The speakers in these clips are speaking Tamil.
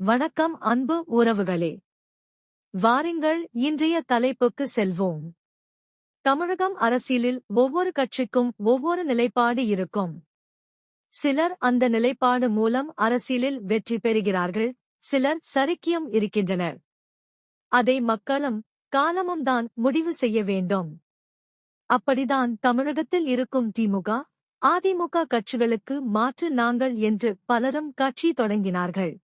வணக்கம் அன்பு உறவுகளே. வாருங்கள் இன்றைய தலைப்புக்கு செல்வோம். தமிழகம் அரசியலில் ஒவ்வொரு கட்சிக்கும் ஒவ்வொரு நிலைப்பாடு இருக்கும். சிலர் அந்த நிலைப்பாடு மூலம் அரசியலில் வெற்றி பெறுகிறார்கள் சிலர் சறுக்கியம் இருக்கின்றனர். அதை மக்களும் காலமும் தான் முடிவு செய்ய வேண்டும். அப்படிதான் தமிழகத்தில் இருக்கும் திமுக அதிமுக கட்சிகளுக்கு மாற்று நாங்கள் என்று பலரும் கட்சி தொடங்கினார்கள்.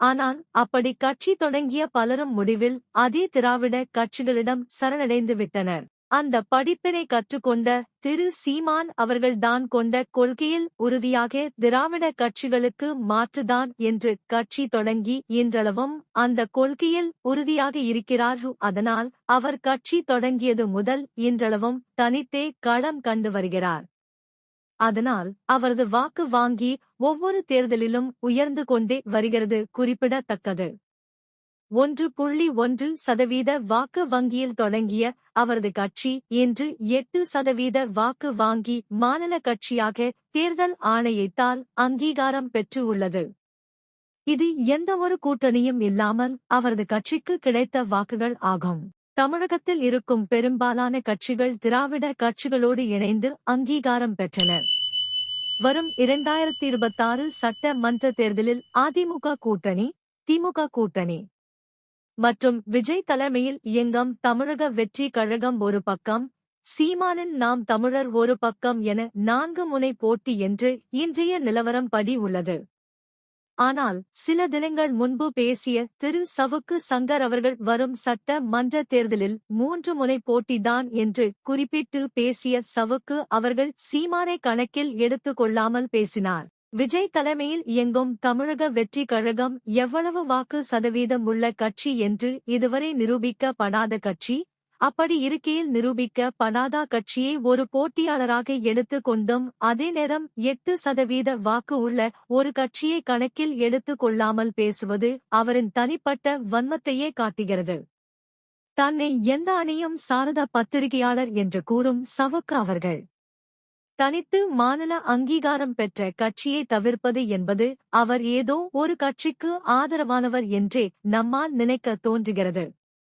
ஆனால் அப்படி கட்சி தொடங்கிய பலரும் முடிவில் அதே திராவிட கட்சிகளிடம் சரணடைந்து விட்டனர். அந்த படிப்பினை கற்றுக்கொண்ட திரு. சீமான் அவர்கள்தான் கொண்ட கொள்கையில் உறுதியாக திராவிட கட்சிகளுக்கு மாற்றுதான் என்று கட்சி தொடங்கி இன்றளவும் அந்த கொள்கையில் உறுதியாக இருக்கிறார். அதனால் அவர் கட்சி தொடங்கியது முதல் இன்றளவும் தனித்தே களம் கண்டு வருகிறார். அதனால் அவரது வாக்கு வாங்கி ஒவ்வொரு தேர்தலிலும் உயர்ந்து கொண்டே வருகிறது குறிப்பிடத்தக்கது. ஒன்று புள்ளி ஒன்று சதவீத வாக்கு வங்கியில் தொடங்கிய அவரது கட்சி இன்று எட்டு சதவீத வாக்கு வாங்கி மாநில கட்சியாக தேர்தல் ஆணையத்தால் அங்கீகாரம் பெற்று உள்ளது. இது எந்தவொரு கூட்டணியும் இல்லாமல் அவரது கட்சிக்கு கிடைத்த வாக்குகள் ஆகும். தமிழகத்தில் இருக்கும் பெரும்பாலான கட்சிகள் திராவிட கட்சிகளோடு இணைந்து அங்கீகாரம் பெற்றனர் வரும் இரண்டாயிரத்தி இருபத்தாறு சட்ட மன்ற தேர்தலில் அதிமுக கூட்டணி திமுக கூட்டணி. மற்றும் விஜய் தலைமையில் இயங்கும் தமிழக வெற்றி கழகம் ஒரு பக்கம் சீமானின் நாம் தமிழர் ஒரு பக்கம் என நான்கு முனை போட்டி என்று இன்றைய நிலவரம் படி உள்ளது. ஆனால் சில தினங்கள் முன்பு பேசிய திரு. சவுக்கு சங்கர் அவர்கள் வரும் சட்ட மன்ற தேர்தலில் மூன்று முனை போட்டிதான் என்று குறிப்பிட்டு பேசிய சவுக்கு அவர்கள் சீமானை கணக்கில் எடுத்துக் கொள்ளாமல் பேசினார். விஜய் தலைமையில் இயங்கும் தமிழக வெற்றி கழகம் எவ்வளவு வாக்கு சதவீதம் உள்ள கட்சி என்று இதுவரை நிரூபிக்கப்படாத கட்சி அப்படி இருக்கையில் நிரூபிக்க படாதா கட்சியை ஒரு போட்டியாளராக எடுத்துக் கொண்டும் அதே நேரம் எட்டு சதவீத வாக்கு உள்ள ஒரு கட்சியை கணக்கில் எடுத்துக் கொள்ளாமல் பேசுவது அவரின் தனிப்பட்ட வன்மத்தையே காட்டுகிறது. தன்னை எந்த அணியும் சாரத பத்திரிகையாளர் என்று கூறும் சவுக்கு அவர்கள். தனித்து மாநில அங்கீகாரம் பெற்ற கட்சியை தவிர்ப்பது என்பது அவர் ஏதோ ஒரு கட்சிக்கு ஆதரவானவர் என்றே நம்மால் நினைக்க தோன்றுகிறது.